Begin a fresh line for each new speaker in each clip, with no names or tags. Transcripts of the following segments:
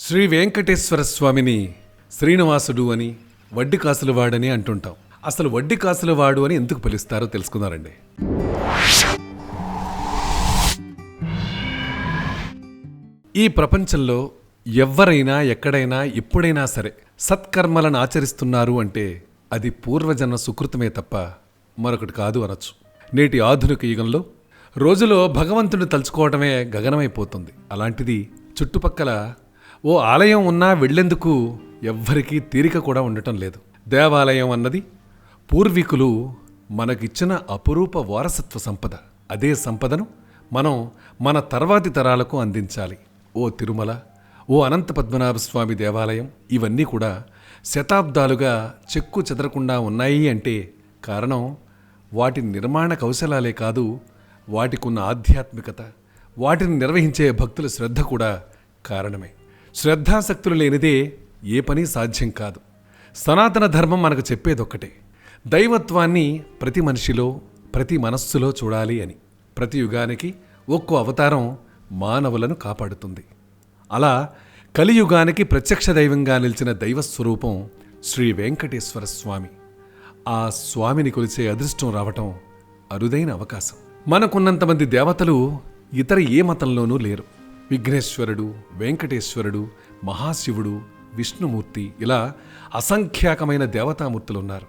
శ్రీ వెంకటేశ్వర స్వామిని శ్రీనివాసుడు అని వడ్డీ కాసులవాడని అంటుంటాం. అసలు వడ్డీ కాసులవాడు అని ఎందుకు పిలుస్తారో తెలుసుకున్నారండి ఈ ప్రపంచంలో ఎవరైనా ఎక్కడైనా ఎప్పుడైనా సరే సత్కర్మలను ఆచరిస్తున్నారు అంటే అది పూర్వజన్మ సుకృతమే తప్ప మరొకటి కాదు అనొచ్చు. నేటి ఆధునిక యుగంలో రోజులో భగవంతుడు తలుచుకోవటమే గగనమైపోతుంది. అలాంటిది చుట్టుపక్కల ఓ ఆలయం ఉన్నా వెళ్ళేందుకు ఎవ్వరికీ తీరిక కూడా ఉండటం లేదు. దేవాలయం అన్నది పూర్వీకులు మనకిచ్చిన అపురూప వారసత్వ సంపద. అదే సంపదను మనం మన తర్వాతి తరాలకు అందించాలి. ఓ తిరుమల ఓ అనంత పద్మనాభ స్వామి దేవాలయం ఇవన్నీ కూడా శతాబ్దాలుగా చెక్కు చెదరకుండా ఉన్నాయి అంటే కారణం వాటి నిర్మాణ కౌశలాలే కాదు వాటికున్న ఆధ్యాత్మికత వాటిని నిర్వహించే భక్తుల శ్రద్ధ కూడా కారణమే. శ్రద్ధాశక్తులు లేనిదే ఏ పని సాధ్యం కాదు. సనాతన ధర్మం మనకు చెప్పేదొక్కటే. దైవత్వాన్ని ప్రతి మనిషిలో ప్రతి మనస్సులో చూడాలి అని. ప్రతి యుగానికి ఒక్కో అవతారం మానవులను కాపాడుతుంది. అలా కలియుగానికి ప్రత్యక్ష దైవంగా నిలిచిన దైవ స్వరూపం శ్రీ వెంకటేశ్వర స్వామి. ఆ స్వామిని కొలిచే అదృష్టం రావటం అరుదైన అవకాశం. మనకున్నంతమంది దేవతలు ఇతర ఏ మతంలోనూ లేరు. విఘ్నేశ్వరుడు వెంకటేశ్వరుడు మహాశివుడు విష్ణుమూర్తి ఇలా అసంఖ్యాకమైన దేవతామూర్తులు ఉన్నారు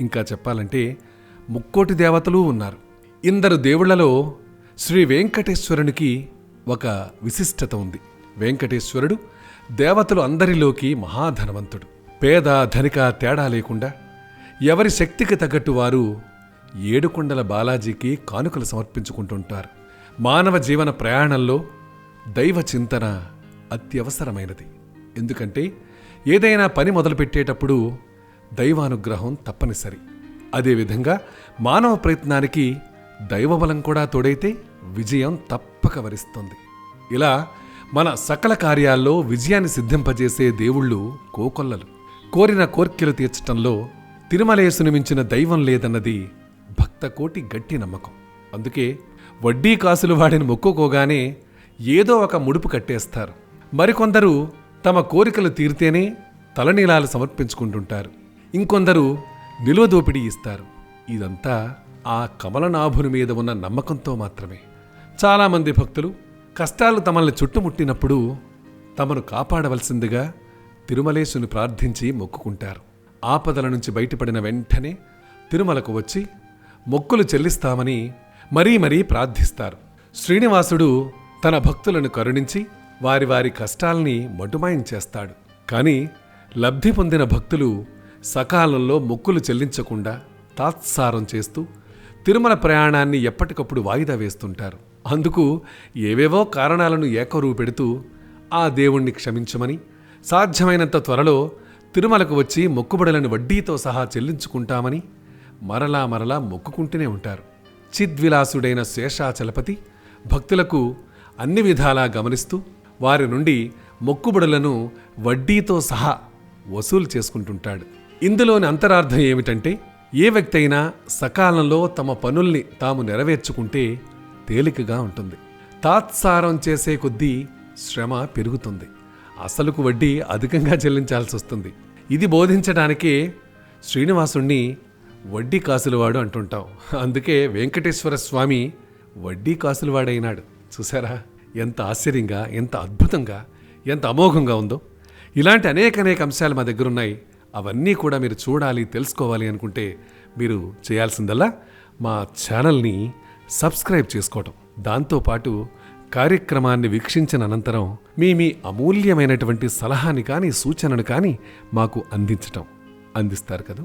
ఇంకా చెప్పాలంటే ముక్కోటి దేవతలు ఉన్నారు. ఇందరు దేవుళ్ళలో శ్రీ వెంకటేశ్వరునికి ఒక విశిష్టత ఉంది. వెంకటేశ్వరుడు దేవతలు అందరిలోకి మహాధనవంతుడు. పేద ధనిక తేడా లేకుండా ఎవరి శక్తికి తగ్గట్టు వారు ఏడుకొండల బాలాజీకి కానుకలు సమర్పించుకుంటుంటారు. మానవ జీవన ప్రయాణంలో దైవ చింతన అత్యవసరమైనది. ఎందుకంటే ఏదైనా పని మొదలుపెట్టేటప్పుడు దైవానుగ్రహం తప్పనిసరి. అదేవిధంగా మానవ ప్రయత్నానికి దైవబలం కూడా తోడైతే విజయం తప్పక వరిస్తుంది. ఇలా మన సకల కార్యాల్లో విజయాన్ని సిద్ధింపజేసే దేవుళ్ళు కోకొల్లలు. కోరిన కోర్కెలు తీర్చటంలో తిరుమలేసుని మించిన దైవం లేదన్నది భక్త కోటి గట్టి నమ్మకం. అందుకే వడ్డీ కాసులు వాడిని మొక్కుకోగానే ఏదో ఒక ముడుపు కట్టేస్తారు. మరికొందరు తమ కోరికలు తీరితేనే తలనీలాలు సమర్పించుకుంటుంటారు. ఇంకొందరు నిలువ దోపిడీ ఇస్తారు. ఇదంతా ఆ కమలనాభుని మీద ఉన్న నమ్మకంతో మాత్రమే. చాలామంది భక్తులు కష్టాలు తమల్ని చుట్టుముట్టినప్పుడు తమను కాపాడవలసిందిగా తిరుమలేశుని ప్రార్థించి మొక్కుకుంటారు. ఆపదల నుంచి బయటపడిన వెంటనే తిరుమలకు వచ్చి మొక్కులు చెల్లిస్తామని మరీ మరీ ప్రార్థిస్తారు. శ్రీనివాసుడు తన భక్తులను కరుణించి వారి వారి కష్టాల్ని మటుమాయం చేస్తాడు. కానీ లబ్ధి పొందిన భక్తులు సకాలంలో మొక్కులు చెల్లించకుండా తాత్సారం చేస్తూ తిరుమల ప్రయాణాన్ని ఎప్పటికప్పుడు వాయిదా వేస్తుంటారు. అందుకు ఏవేవో కారణాలను ఏకరువు పెడుతూ ఆ దేవుణ్ణి క్షమించమని సాధ్యమైనంత త్వరలో తిరుమలకు వచ్చి మొక్కుబడులను వడ్డీతో సహా చెల్లించుకుంటామని మరలా మరలా మొక్కుకుంటూనే ఉంటారు. చిద్విలాసుడైన శేషాచలపతి భక్తులకు అన్ని విధాలా గమనిస్తూ వారి నుండి మొక్కుబడులను వడ్డీతో సహా వసూలు చేసుకుంటుంటాడు. ఇందులోని అంతరార్థం ఏమిటంటే ఏ వ్యక్తి అయినా సకాలంలో తమ పనుల్ని తాము నెరవేర్చుకుంటే తేలికగా ఉంటుంది. తాత్సారం చేసే కొద్దీ శ్రమ పెరుగుతుంది. అసలుకు వడ్డీ అధికంగా చెల్లించాల్సి వస్తుంది. ఇది బోధించడానికే శ్రీనివాసుణ్ణి వడ్డీ కాసులవాడు అంటుంటాం అందుకే వెంకటేశ్వర స్వామి వడ్డీ కాసులవాడైనాడు. చూసారా ఎంత ఆశ్చర్యంగా ఎంత అద్భుతంగా ఎంత అమోఘంగా ఉందో. ఇలాంటి అనేక అనేక అంశాలు మా దగ్గర ఉన్నాయి అవన్నీ కూడా మీరు చూడాలి తెలుసుకోవాలి అనుకుంటే మీరు చేయాల్సిందల్లా మా ఛానల్ని సబ్స్క్రైబ్ చేసుకోవటం. దాంతోపాటు కార్యక్రమాన్ని వీక్షించిన అనంతరం మీ మీ అమూల్యమైనటువంటి సలహాని కానీ సూచనను కానీ మాకు అందించటం అందిస్తారు కదా.